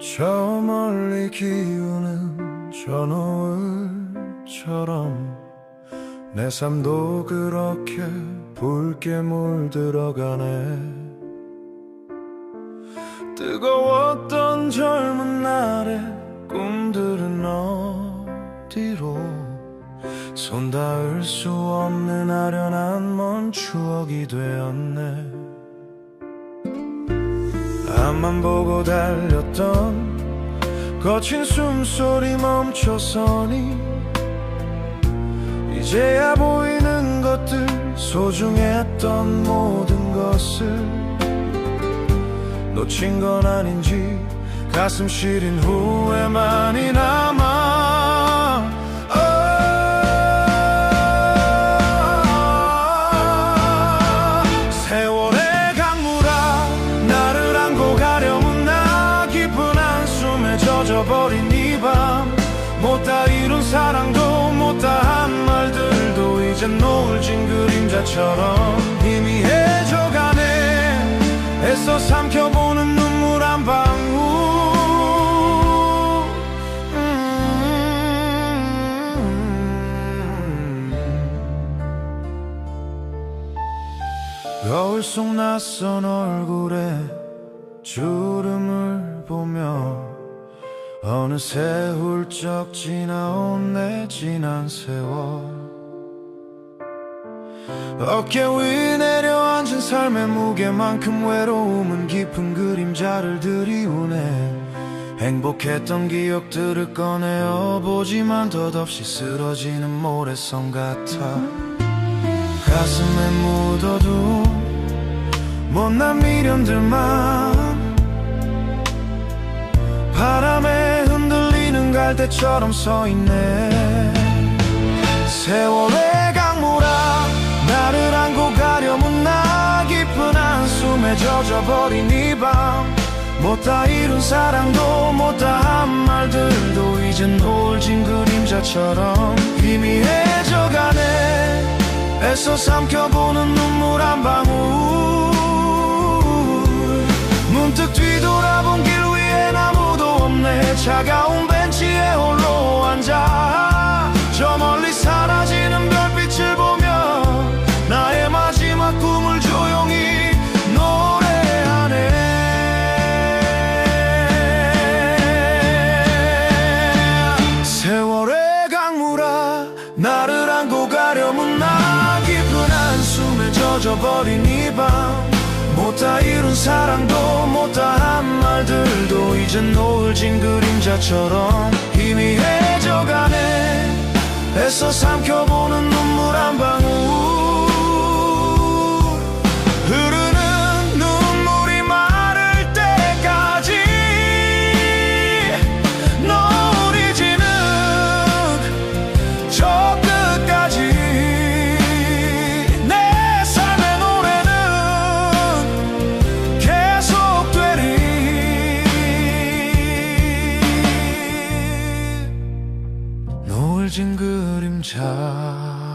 저 멀리 기우는 저 노을처럼 내 삶도 그렇게 붉게 물들어가네. 뜨거웠던 젊은 날의 꿈들은 어디로? 손 닿을 수 없는 아련한 먼 추억이 되었네 앞만 보고 달렸던 거친 숨소리 멈춰서니 이제야 보이는 것들 소중했던 모든 것을 놓친 건 아닌지 가슴 시린 후회만이 남아 젖어버린 이 밤. 못 다 이룬 사랑도 못 다 한 말들도 이젠 노을 진 그림자처럼 희미해져가네. 애써 삼켜보는 눈물 한 방울 음. 거울 속 낯선 얼굴에 주름을 보며 어느새 훌쩍 지나온 내 지난 세월. 어깨 위에 내려앉은 삶의 무게만큼 외로움은 깊은 그림자를 들이우네. 행복했던 기억들을 꺼내어 보지만 덧없이 쓰러지는 모래성 같아. 가슴에 묻어도 못난 미련들만 바람에 갈대처럼 서있네 세월의 강물아 나를 안고 가려면 나 깊은 한숨에 젖어버린 이밤 못다 이룬 사랑도 못다 한 말들도 이젠 노을진 그림자처럼 희미해져가네 애써 삼켜보는 눈물 한 젖어버린 이 밤. 못다 이룬 사랑도 못다 한 말들도 이젠 노을 진 그림자처럼 희미해져가네. 애써 삼켜보는 물진 그림자.